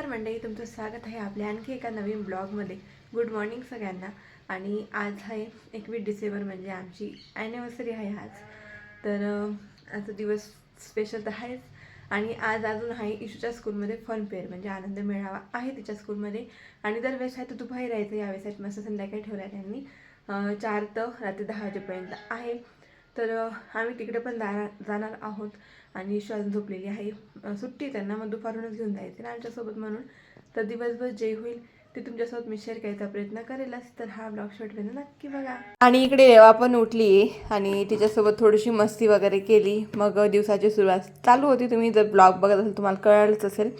नमस्कार मंडळी. तुमचं स्वागत आहे आपल्या आणखी एका नवीन ब्लॉगमध्ये. गुड मॉर्निंग सगळ्यांना. आणि आज आहे एकवीस डिसेंबर म्हणजे आमची ॲनिव्हर्सरी आहे आज. तर आजचा दिवस स्पेशल तर आहेच. आणि आज अजून आहे इशूच्या स्कूलमध्ये फन फेअर म्हणजे आनंद मेळावा आहे तिच्या स्कूलमध्ये आणि दरवेळेस आहे तर दुपारी राहायचं. यावेळेस वेळेस मस्त संध्याकाळी ठेवला आहे त्यांनी चार तर रात्री दहा वाजेपर्यंत आहे. तर आम्ही तिकडे पण जाणार जाणार आहोत. आणि इशू झोपलेली आहे. सुट्टी त्यांना मग दुपारूनच घेऊन जायचे ना आमच्यासोबत म्हणून. तर दिवसभर जे होईल ते तुमच्यासोबत मी शेअर करायचा प्रयत्न करेलच तर हा ब्लॉग शॉर्ट नक्की बघा. आणि इकडे रेवा पण उठली आणि तिच्यासोबत थोडीशी मस्ती वगैरे केली. मग दिवसाची सुरुवात चालू होती. तुम्ही जर ब्लॉग बघत असेल तुम्हाला कळालंच असेल.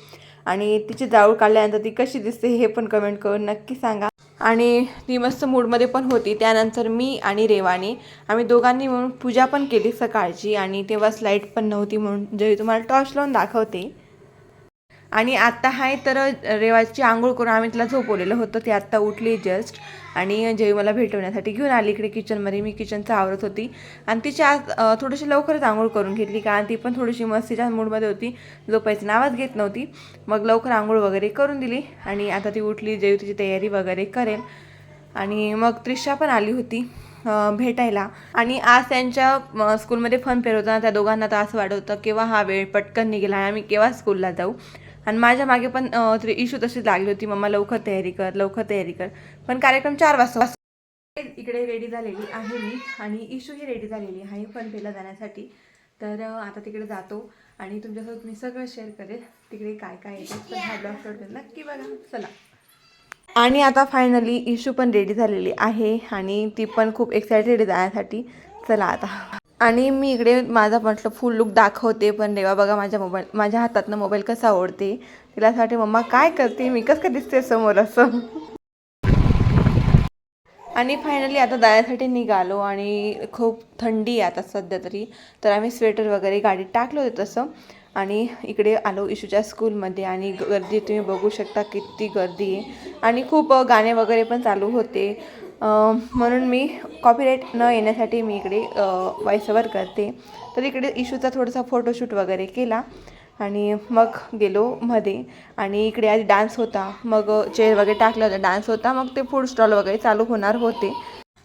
आणि तिची जाऊळ काढल्यानंतर ती कशी दिसते हे पण कमेंट करून नक्की सांगा. आणि ती मस्त मूडमध्ये पण होती. त्यानंतर मी आणि रेवानी आम्ही दोघांनी म्हणून पूजा पण केली सकाळची आणि तेव्हाच लाइट पण नव्हती म्हणून जे तुम्हाला टॉर्च लावून दाखवते आणि आत्ता आहे तर रेवाची आंघोळ करून आम्ही तिला झोपवलेलं होतं. ती आत्ता उठली जस्ट आणि जेवी मला भेटवण्यासाठी घेऊन आली इकडे किचनमध्ये मी किचनचं आवरत होती. आणि तिची आज थोडीशी लवकरच आंघोळ करून घेतली कारण ती पण थोडीशी मस्तीच्या मूडमध्ये होती. झोपायचं नावच घेत नव्हती. मग लवकर आंघोळ वगैरे करून दिली आणि आता ती उठली जेवी तिची तयारी वगैरे करेल. आणि मग त्रिशा पण आली होती भेटायला. आणि आज त्यांच्या स्कूलमध्ये फन फेर होता. त्या दोघांना तर असं वाटत होतं केव्हा हा वेळ पटकन निघेला आम्ही केव्हा स्कूलला जाऊ? आणि माझ्या मागे पण तरी इशू तशीच लागली होती. मम्मा लवकर तयारी कर लवकर तयारी कर. पण कार्यक्रम चार वाजता इकडे रेडी झालेली आहे मी आणि इशू ही रेडी झालेली आहे फन फेअरला जाण्यासाठी. तर आता तिकडे जातो आणि तुमच्यासोबत मी सगळं शेअर करेल. तिकडे काय काय येते हा ब्लॉग नक्की बघा. चला. आणि आता फायनली इशू पण रेडी झालेली आहे आणि ती पण खूप एक्सायटेड आहे जाण्यासाठी. चला आता. आणि मी इकडे माझा म्हटलं फुल लुक दाखवते पण रेवा बघा माझ्या मोबाईल माझ्या हातातनं मोबाईल कसा ओढते. तिला असं वाटते मम्मा काय करते? मी कसं काय दिसते समोर असं? आणि फायनली आता जाण्यासाठी निघालो आणि खूप थंडी आहे आता सध्या तरी. तर आम्ही स्वेटर वगैरे गाडीत टाकलं होतं तसं. आणि इकडे आलो इशूच्या स्कूलमध्ये आणि गर्दी तुम्ही बघू शकता किती गर्दी आहे. आणि खूप गाणे वगैरे पण चालू होते. म्हणून मी कॉपीराईट न येण्यासाठी मी इकडे वॉइसओवर करते. तर इकडे इशूचा थोडासा फोटोशूट वगैरे केला आणि मग गेलो मध्ये. आणि इकडे आधी डान्स होता. मग चेअर वगैरे टाकला होता. डान्स होता. मग ते फूड स्टॉल वगैरे चालू होणार होते.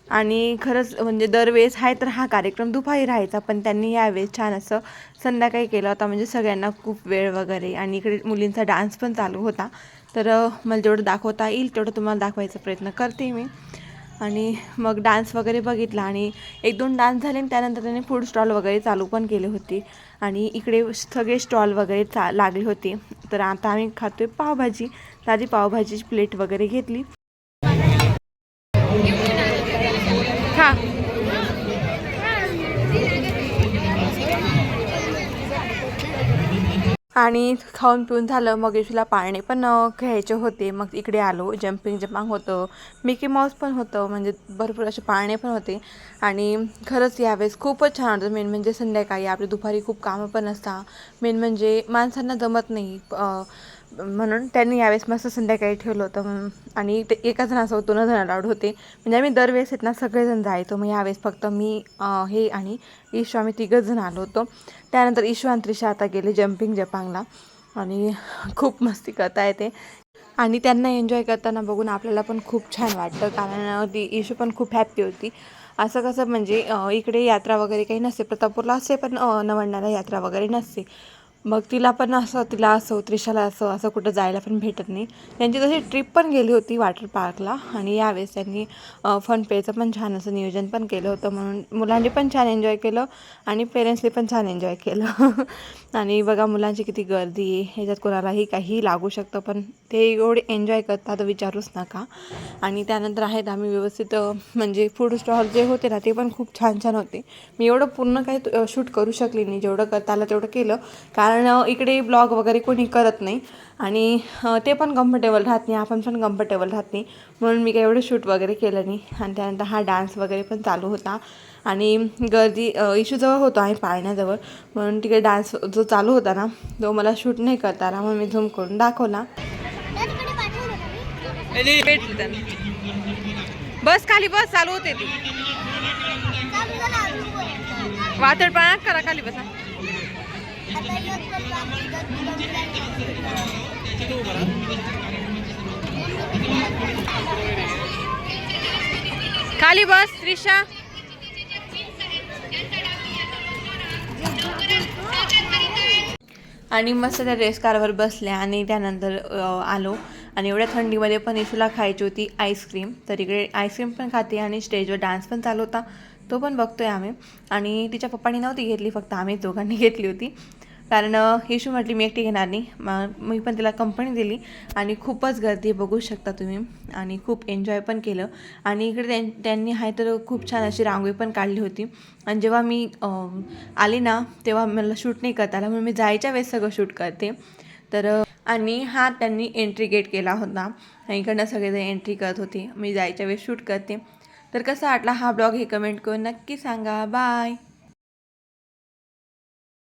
आणि खरंच म्हणजे दरवेळेस आहे तर हा कार्यक्रम दुपारी राहायचा पण त्यांनी यावेळेस छान असं संध्याकाळी केला होता. म्हणजे सगळ्यांना खूप वेळ वगैरे आणि इकडे मुलींचा डान्स पण चालू होता. तर मला जेवढं दाखवता येईल तेवढं तुम्हाला दाखवायचा प्रयत्न करते मी. आणि मग डान्स वगैरे बघितला आणि एक दोन डान्स झाले आणि त्यानंतर त्याने फूड स्टॉल वगैरे चालू पण केले होते. आणि इकडे सगळे स्टॉल वगैरे चा लागले होते. तर आता आम्ही खातो आहे पावभाजी. साधी पावभाजीची प्लेट वगैरे घेतली. आणि खाऊन पिऊन झालं मग येशूला पाळणे पण घ्यायचे होते. मग इकडे आलो जम्पिंग जपांग होतं. मिकी माऊस पण होतं म्हणजे भरपूर असे पाळणे पण होते. आणि खरंच यावेळेस खूपच छान होतं. मेन म्हणजे संध्याकाळी आपली दुपारी खूप कामं पण असतात. मेन म्हणजे माणसांना जमत नाही म्हणून त्यांनी यावेळेस मस्त संध्याकाळी ठेवलं होतं आणि ते एका जणाचं होतो न जण अलाउड होते. म्हणजे आम्ही दरवेळेस आहेत ना सगळेजण जायचो. मग यावेळेस फक्त मी हे आणि ईशू आम्ही तिघंच जण आलो होतो. त्यानंतर ईशू आणि त्रिशा आता गेले जम्पिंग जपांगला. आणि खूप मस्ती करता येते. आणि त्यांना एन्जॉय करताना बघून आपल्याला पण खूप छान वाटतं. कारण ती इशू पण खूप हॅप्पी होती. असं कसं म्हणजे इकडे यात्रा वगैरे काही नसते. प्रतापूरला असते पण नवंडाला यात्रा वगैरे नसते. मग तिला पण असं तिला असं त्रिशाला असं असं कुठं जायला पण भेटत नाही. त्यांची तशी ट्रिप पण गेली होती वॉटर पार्कला आणि यावेळेस त्यांनी फन पेचं पण छान असं नियोजन पण केलं होतं म्हणून. मुलांनी पण छान एन्जॉय केलं आणि पेरेंट्सनी पण छान एन्जॉय केलं. आणि बघा मुलांची किती गर्दी आहे ह्याच्यात कोणालाही काही लागू शकतं पण ते एवढे एन्जॉय करतात विचारूच नका. आणि त्यानंतर आहेत आम्ही व्यवस्थित म्हणजे फूड स्टॉल जे होते ना ते पण खूप छान छान होते. मी एवढं पूर्ण काही शूट करू शकले नाही जेवढं करता आलं तेवढं केलं. कारण अ, इकडे ब्लॉग वगैरे कोणी करत नाही. आणि ते पण कम्फर्टेबल राहत नाही आपण पण कम्फर्टेबल राहत नाही. म्हणून मी काही एवढं शूट वगैरे केलं नाही. आणि त्यानंतर हा डान्स वगैरे पण चालू होता. आणि गर्दी इशूजवळ होतो आहे पाळण्याजवळ. म्हणून तिकडे डान्स जो चालू होता ना तो मला शूट नाही करता आला. म्हणून मी झूम करून दाखवला. बस खाली बस चालू होते ती. वातड पाण्यात करा खाली बसा. खाली बस त्रिशा. आणि मस्त त्या रेस कारवर बसल्या आणि त्यानंतर आलो. आणि एवढ्या थंडीमध्ये पण इशूला खायची होती आईस्क्रीम तर इकडे आईस्क्रीम पण खाते आणि स्टेजवर डान्स पण चालू होता. तो पण बघतोय आम्ही. आणि तिच्या पप्पांनी नव्हती घेतली फक्त आम्ही दोघांनी घेतली होती. कारण हिशू म्हटली मी एकटी घेणार नाही. मग मी पण तिला कंपनी दिली आणि खूपच गर्दी बघू शकता तुम्ही. आणि खूप एन्जॉय पण केलं. आणि इकडे त्यां त्यांनी आहे तर खूप छान अशी रांगोळी पण काढली होती. आणि जेव्हा मी आली ना तेव्हा मला शूट नाही करता आला. म्हणून मी जायच्या वेळेस सगळं शूट करते. तर आणि हा त्यांनी एंट्री गेट केला होता. इकडनं सगळेजण एंट्री करत होते. मी जायच्या वेळेस शूट करते. तर कसा वाटला हा ब्लॉग हे कमेंट करून नक्की सांगा. बाय